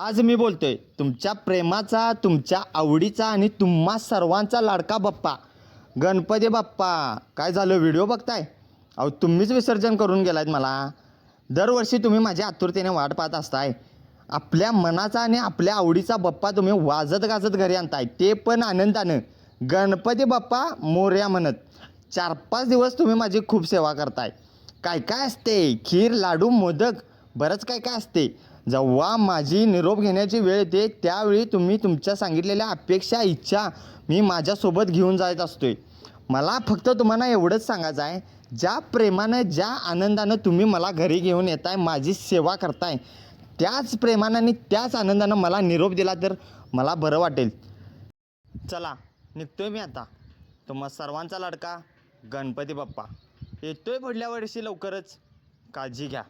आज मी बोलतोय तुमच्या प्रेमाचा तुमच्या आवडीचा आणि तुम्हा सर्वांचा लाडका बाप्पा गणपती बाप्पा. काय झालं? व्हिडिओ बघताय? अहो तुम्हीच विसर्जन करून गेलायत मला. दरवर्षी तुम्ही माझ्या आतुरतेने वाट पाहत असताय. आपल्या मनाचा आणि आपल्या आवडीचा बाप्पा तुम्ही वाजत गाजत घरी आणताय. ते पण आनंदानं. गणपती बाप्पा मोर्या म्हणत चार पाच दिवस तुम्ही माझी खूप सेवा करताय. काय काय असते? खीर लाडू मोदक बरंच काय काय असते. जेव्हा माझी निरोप घेण्याची वेळ येते त्यावेळी तुम्ही तुमच्या सांगितलेल्या अपेक्षा इच्छा मी माझ्यासोबत घेऊन जात असतोय. मला फक्त तुम्हाला एवढंच सांगायचं आहे ज्या प्रेमानं ज्या आनंदानं तुम्ही मला घरी घेऊन येताय माझी सेवा करताय त्याच प्रेमानं आणि त्याच आनंदानं मला निरोप दिला तर मला बरं वाटेल. चला निघतोय मी आता. तुम्हा सर्वांचा लाडका गणपती बाप्पा. येतोय पुढल्या वर्षी लवकरच. काळजी घ्या.